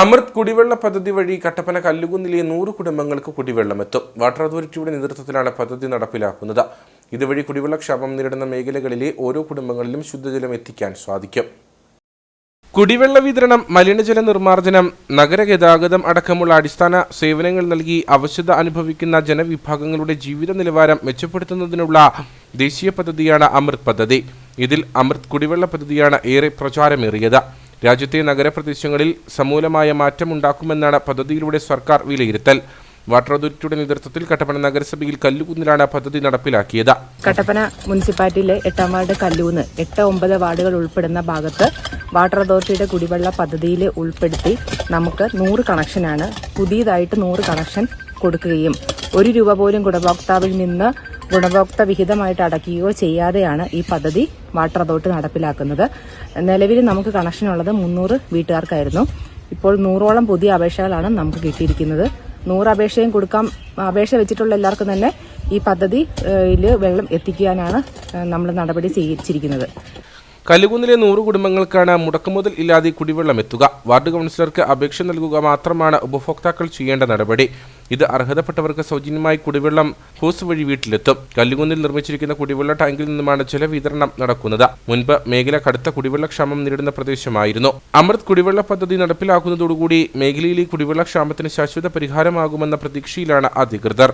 അമൃത് കുടിവെള്ള പദ്ധതി വഴി കട്ടപ്പന കല്ലുകുന്നിലെ നൂറ് കുടുംബങ്ങൾക്ക് കുടിവെള്ളം കുടിവെള്ളമെത്തും വാട്ടർ അതോറിറ്റിയുടെ നേതൃത്വത്തിലാണ് പദ്ധതി നടപ്പിലാക്കുന്നത്. ഇതുവഴി കുടിവെള്ളക്ഷാമം നേരിടുന്ന മേഖലകളിലെ ഓരോ കുടുംബങ്ങളിലും ശുദ്ധജലം എത്തിക്കാൻ സാധിക്കും. കുടിവെള്ള വിതരണം മലിനജല നിർമ്മാർജനം നഗരഗതാഗതം അടക്കമുള്ള അടിസ്ഥാന സേവനങ്ങൾ നൽകി അവശത അനുഭവിക്കുന്ന ജനവിഭാഗങ്ങളുടെ ജീവിത നിലവാരം മെച്ചപ്പെടുത്തുന്നതിനുള്ള ദേശീയ പദ്ധതിയാണ് അമൃത് പദ്ധതി. ഇതിൽ അമൃത് കുടിവെള്ള പദ്ധതിയാണ് ഏറെ പ്രചാരമേറിയത്. രാജ്യത്തെ നഗരപ്രദേശങ്ങളിൽ സമൂലമായ മാറ്റമുണ്ടാക്കുമെന്നാണ് പദ്ധതിയിലൂടെ സർക്കാർ വിലയിരുത്തൽ. വാട്ടർ അതോറിറ്റിയുടെ നേതൃത്വത്തിൽ കട്ടപ്പന നഗരസഭയിൽ കല്ലുകുന്നിലാണ് പദ്ധതി നടപ്പിലാക്കിയത്. കട്ടപ്പന മുനിസിപ്പാലിറ്റിയിലെ എട്ടാം വാർഡ് കല്ലൂന്ന് എട്ട് ഒമ്പത് വാർഡുകൾ ഉൾപ്പെടുന്ന ഭാഗത്ത് വാട്ടർ അതോറിറ്റിയുടെ കുടിവെള്ള പദ്ധതിയിൽ ഉൾപ്പെടുത്തി നമുക്ക് നൂറ് കണക്ഷനാണ് പുതിയതായിട്ട് നൂറ് കണക്ഷൻ കൊടുക്കുകയും ഒരു രൂപ പോലും ഗുണഭോക്താവിൽ നിന്ന് ഗുണഭോക്ത വിഹിതമായിട്ട് അടയ്ക്കുകയോ ചെയ്യാതെയാണ് ഈ പദ്ധതി വാട്ടർ അതോറിറ്റി നടപ്പിലാക്കുന്നത്. നിലവിൽ നമുക്ക് കണക്ഷനുള്ളത് മുന്നൂറ് വീട്ടുകാർക്കായിരുന്നു. ഇപ്പോൾ നൂറോളം പുതിയ അപേക്ഷകളാണ് നമുക്ക് കിട്ടിയിരിക്കുന്നത്. നൂറ് അപേക്ഷയും കൊടുക്കാം. അപേക്ഷ വെച്ചിട്ടുള്ള എല്ലാവർക്കും തന്നെ ഈ പദ്ധതിയിൽ വെള്ളം എത്തിക്കാനാണ് നമ്മൾ നടപടി സ്വീകരിച്ചിരിക്കുന്നത്. കല്ലുകുന്നിലെ നൂറ് കുടുംബങ്ങൾക്കാണ് മുടക്കുമുതൽ ഇല്ലാതെ കുടിവെള്ളം എത്തുക. വാർഡ് കൗൺസിലർക്ക് അപേക്ഷ നൽകുക മാത്രമാണ് ഉപഭോക്താക്കൾ ചെയ്യേണ്ട നടപടി. ഇത് അർഹതപ്പെട്ടവർക്ക് സൗജന്യമായി കുടിവെള്ളം ഹോസ് വഴി വീട്ടിലെത്തും. കല്ലുകുന്നിൽ നിർമ്മിച്ചിരിക്കുന്ന കുടിവെള്ള ടാങ്കിൽ നിന്നുമാണ് ജലവിതരണം നടക്കുന്നത്. മുൻപ് മേഖല കടുത്ത കുടിവെള്ളക്ഷാമം നേരിടുന്ന പ്രദേശമായിരുന്നു. അമൃത് കുടിവെള്ള പദ്ധതി നടപ്പിലാക്കുന്നതോടുകൂടി മേഖലയിലെ കുടിവെള്ളക്ഷാമത്തിന് ശാശ്വത പരിഹാരമാകുമെന്ന പ്രതീക്ഷയിലാണ് അധികൃതർ.